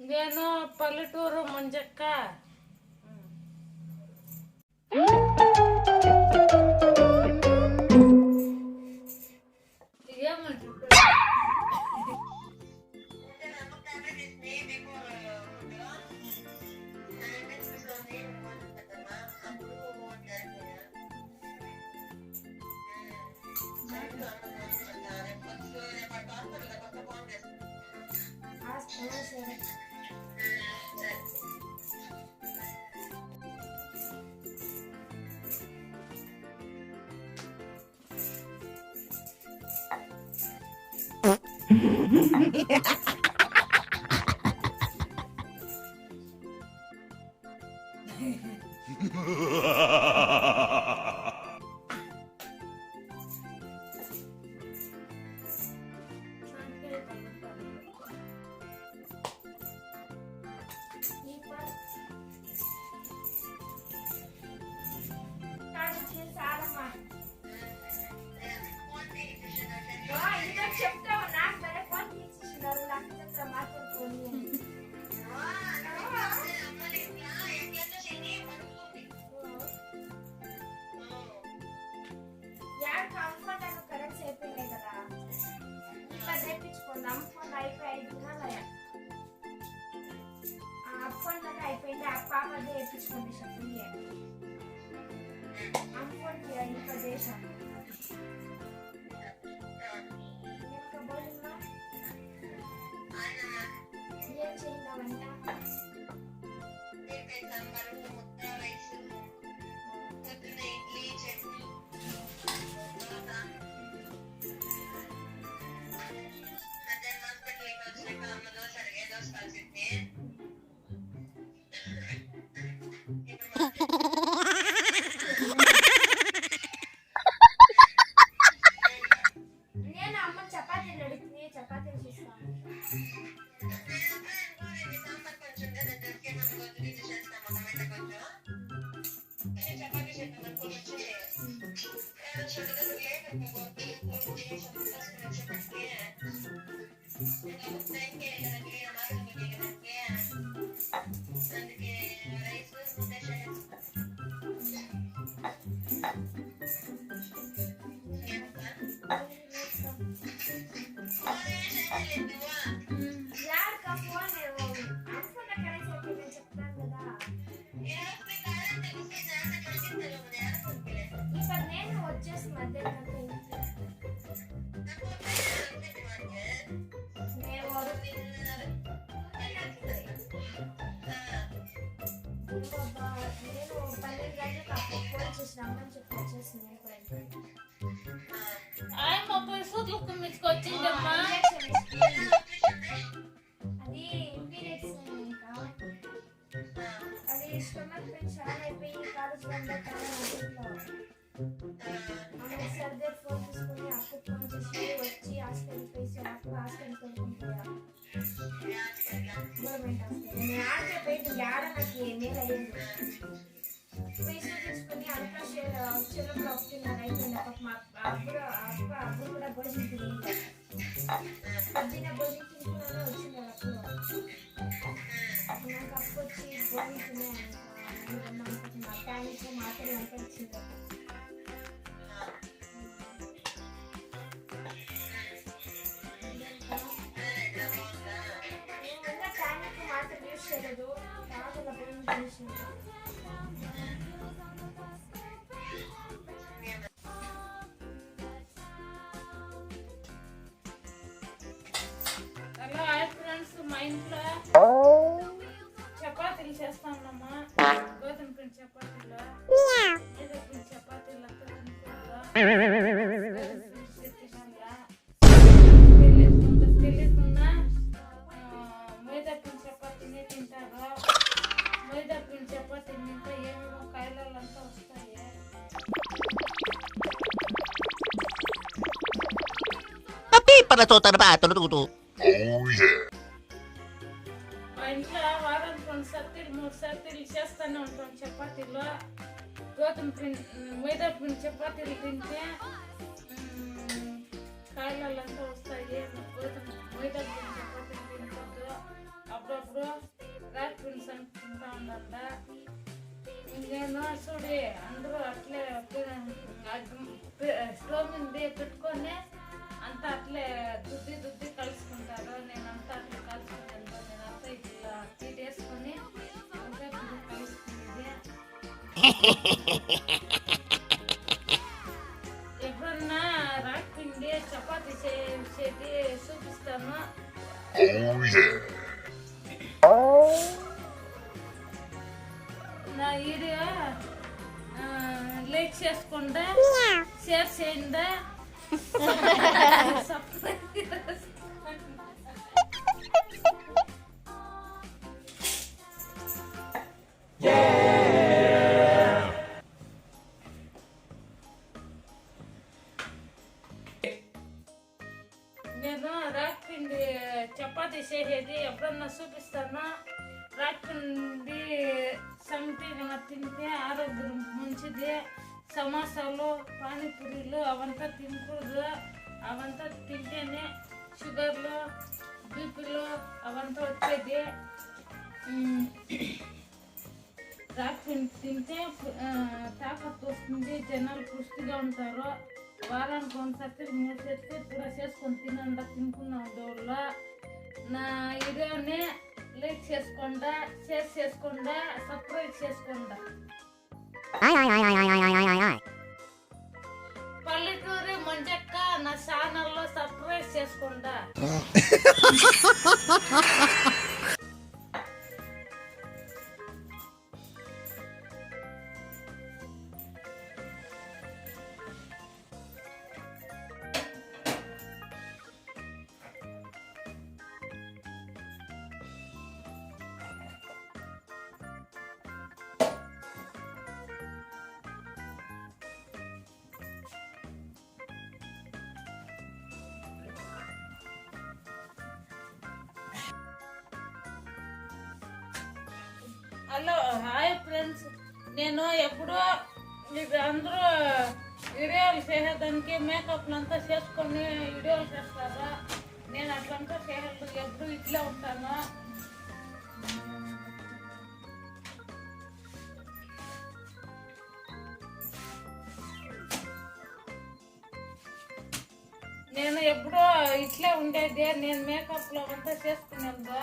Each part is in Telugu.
నేను పల్లెటూరు మంజక్క yeah. తెప్పించుకోండి అమ్ముకోండి అయిపోయి ఐదు దినాలు అయ్యా అప్పుకోండి అయిపోయింది ఆ పాప అదే తెప్పించుకోండి చెప్పండి అమ్ముకోండి ఇంకా దేశం Thank you. రమ్మని చెప్పి వచ్చేసి నేను కూడా ఇంటికి. ఆయన ముప్పై సూట్లు కుమ్మించుకొచ్చిందమ్మా అది పీరియడ్స్ ఇంకా అది స్టమక్ పెయిన్ చాలా అయిపోయి కాలేజ్ బంద్ ఆమె సర్దే ఫోన్ తీసుకుని అప్పు ఫోన్ చేసి వచ్చి హాస్పిటల్ పోయి అప్పు హాస్పిటల్ కొనుక్కుంటాయా గవర్నమెంట్ హాస్పిటల్ నేను ఆడితే పోయింది ఆడ నాకు ఏమేలు అయ్యింది Yeah. Total ba? Tulo-tulo. ఇంట్లో వారానికి రెండు సర్తీలు మూడు సార్లు చేస్తూనే ఉంటాం చపాతీలో గోధుమ పిండి మైదా పిండి చపాతీలు తింటే కాయలంతా వస్తాయి గోధుమ మైదా పిండి చపాతీలు తినకూడదు అప్పుడప్పుడు రాగి పిండి సంపుకుంటా ఉండాల ఇంకేమో చూడి అందరూ అట్లే స్టవ్ మీద పెట్టుకొని అంతా అట్లే దుద్ది దుద్ది కలుసుకుంటారు. నేను అంతా అట్లా కలుసుకుంటాను. ఎప్పుడన్నా రాక్పిండి చపాతి చేసేది చూపిస్తాను నా వీడియో ఆ, లైక్ చేసుకుండా షేర్ చేయండి సబ్స్క్రైబ్ ఎప్పుడన్నా చూపిస్తాను? రాక్పిండి సంగటి తింటే ఆరోగ్యం మంచిది. సమోసాలు పానీపూరీలు అవంతా తినకూడదు. అవంతా తింటేనే షుగర్లు బీపీలు అవంతా వచ్చేది. ఉమ్, తింటే తాకత్తు వస్తుంది జనాలు పుష్టిగా ఉంటారు. వారానికి ఒకసారి మూడు చేస్తే కూడా చేసుకొని తినండి తినుకున్నాం వల్ల నా వీడియోని లైక్ చేసుకోండా షేర్ చేసుకోండా సబ్స్క్రైబ్ చేసుకోండా పల్లెటూరి మంజక్క నా ఛానల్లో సబ్స్క్రైబ్ చేసుకోండా హలో హాయ్ ఫ్రెండ్స్. నేను ఎప్పుడో ఇది అందరూ వీడియోలు చేసేదానికి మేకప్ అంతా చేసుకొని వీడియోలు చేస్తారా? నేను అట్లంతా చేయలేదు ఎప్పుడు ఇట్లే ఉంటాను. నేను ఎప్పుడో ఇట్లే ఉండేది నేను మేకప్లో అంతా చేసుకునేది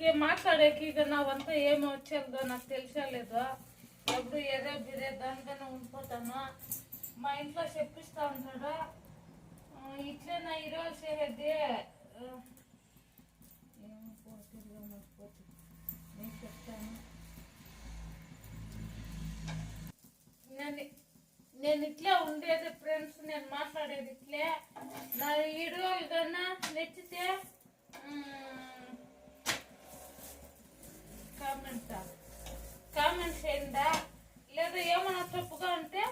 నాకు మాట్లాడేకి ఇక నావంతా ఏమి వచ్చేదో నాకు తెలిసలేదు ఎప్పుడు ఏదో బిరే దానికైనా ఉండిపోతాను మా ఇంట్లో చెప్పిస్తా ఉంటాడు ఇట్లే నా ఈరోజు చేసేది నేను చెప్తాను నేను నేను ఇట్లే ఉండేది ఫ్రెండ్స్ నేను మాట్లాడేది ఇట్లే నా వీడియో కన్నా నచ్చితే కామెంట్ కామెంట్ చేయండి? లేదా ఏమైనా తప్పుగా ఉంటే